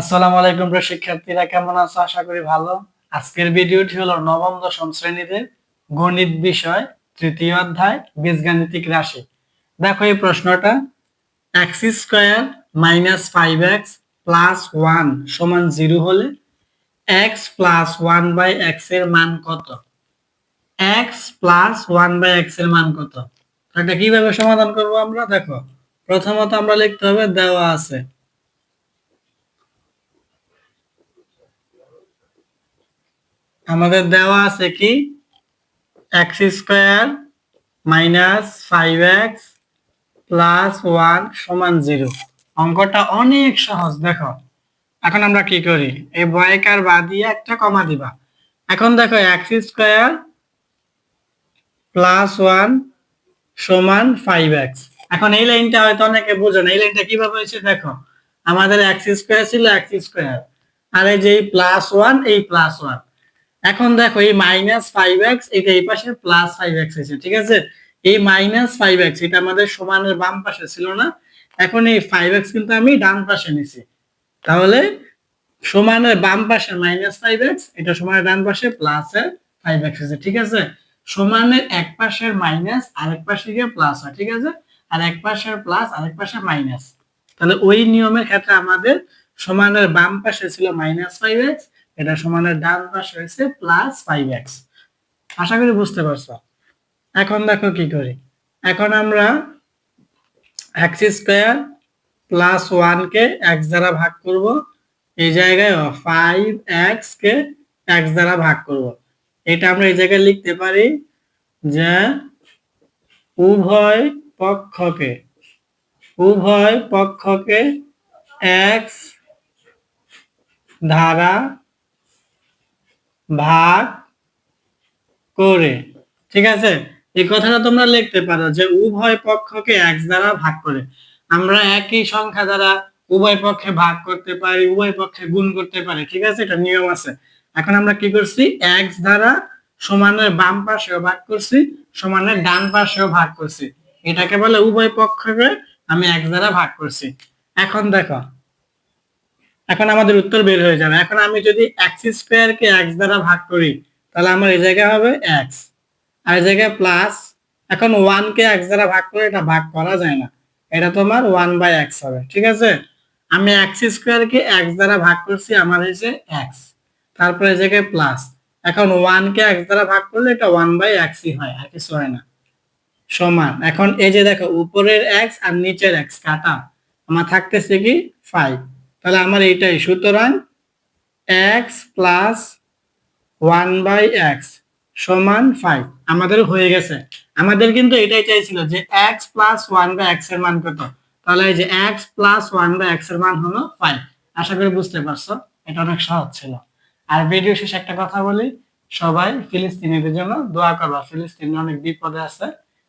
আসসালামু আলাইকুম প্রিয় শিক্ষার্থীরা, কেমন আছো? আশা করি ভালো। আজকের ভিডিওটি হলো নবম দশম শ্রেণীতে গণিত বিষয়, তৃতীয় অধ্যায়, বীজগাণিতিক রাশি। দেখো এই প্রশ্নটা x square minus five x plus one সমান জিরো হলে এক্স প্লাস ওয়ান বাই এক্সের মান কত? এক্স প্লাস ওয়ান বাই এক্সের মান কত? এটা কীভাবে সমাধান করব আমরা? দেখো, প্রথমত আমরা লিখতে হবে দেওয়া আছে। আমাদের দেওয়া আছে কি? X square minus five x plus one সমান জিরো অঙ্কটা অনেক সহজ, দেখো। এখন আমরা কি করি? এই বয়কার বা দিয়ে একটা কমা দিবা। এখন দেখো এক্স স্কোয়ার প্লাস ওয়ান সমান ফাইভ এক্স এখন এই লাইনটা হয়তো অনেকে বোঝো না। এই লাইনটা কীভাবে হয়েছে দেখো। আমাদের এক্স স্কোয়ার ছিল এক্স স্কোয়ার আর এই যে প্লাস ওয়ান এই প্লাস ওয়ান এখন দেখো, এই মাইনাস ফাইভ এক্স এটা এই পাশে প্লাস ফাইভ এক্স হয়েছে, ঠিক আছে? এই মাইনাস ফাইভ এক্স এটা আমাদের সমানের বাম পাশে ছিল না? এখন এই ফাইভ এক্স কিন্তু আমি ডান পাশে নিছি। তাহলে সমানের বাম পাশে মাইনাস ফাইভ এক্স এটা সমানের ডান পাশে প্লাস এর ফাইভ এক্স আছে ঠিক আছে? সমানের এক পাশের মাইনাস আরেক পাশে গিয়ে প্লাস হয়, ঠিক আছে? আর এক পাশের প্লাস আরেক পাশে মাইনাস তাহলে ওই নিয়মের ক্ষেত্রে আমাদের সমানের বাম পাশে ছিল মাইনাস ফাইভ এক্স এটা সমানের ডান পাশে হয়েছে প্লাস ফাইভ এক্স আশা করি বুঝতে পারছ। এখন দেখো কি করি। এখন আমরা এক্স স্কোয়ার প্লাস ওয়ান কে এক্স দ্বারা ভাগ করব। এই জায়গায় ফাইভ এক্স কে এক্স দ্বারা ভাগ করব। এটা আমরা এই জায়গায় লিখতে পারি যে উভয় পক্ষকে উভয় পক্ষকে এক্স ধারা ভাগ করে। ঠিক আছে? এই কথাটা তোমরা লিখতে পারো যে উভয় পক্ষকে এক্স দ্বারা ভাগ করে। আমরা একই সংখ্যা দ্বারা উভয় পক্ষে ভাগ করতে পারি, উভয় পক্ষে গুণ করতে পারি। ঠিক আছে? এটা নিয়ম আছে। এখন আমরা কি করছি? এক্স দ্বারা সমানের বাম পাশেও ভাগ করছি, সমানের ডান পাশেও ভাগ করছি। এটাকে বলে উভয় পক্ষকে আমি এক্স দ্বারা ভাগ করছি। এখন দেখো এখন আমাদের উত্তর বের হয়ে যাবে। এখন আমি যদি এক্স স্কোয়ার কে এক্স দ্বারা ভাগ করি, তাহলে আমার এই জায়গায় হবে এক্স আর এই জায়গায় প্লাস এখন ওয়ান কে এক্স দ্বারা ভাগ করে এটা ভাগ করা যায় না। এটা তোমার ওয়ান বাই এক্স হবে, ঠিক আছে? আমি এক্স স্কোয়ার কে এক্স দ্বারা ভাগ করছি, আমার হয়েছে এক্স তারপরে এই জায়গায় প্লাস এখন ওয়ান কে এক্স দ্বারা ভাগ করলে এটা ওয়ান বাই এক্সই হয়, আর কিছু হয় না। সমান। এখন এই যে দেখো, উপরের এক্স আর নিচের এক্স কাটা। আমার থাকতেছে কি ফাইভ তাহলে আমার এইটাই। সুতরাং x plus one by x সমান ফাইভ আমাদের হয়ে গেছে। আমাদের কিন্তু এটাই চাইছিল যে এক্স প্লাস ওয়ান বাই এক্সের মান কত? তাহলে এই যে এক্স প্লাস ওয়ান বাই এক্সের মান হলো ফাইভ আশা করি বুঝতে পারছ, এটা অনেক সহজ ছিল। আর ভিডিও শেষে একটা কথা বলি, সবাই ফিলিস্তিনিদের জন্য দোয়া করবা। ফিলিস্তিনি অনেক বিপদে আছে,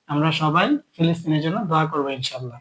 আমরা সবাই ফিলিস্তিনের জন্য দোয়া করব ইনশাল্লাহ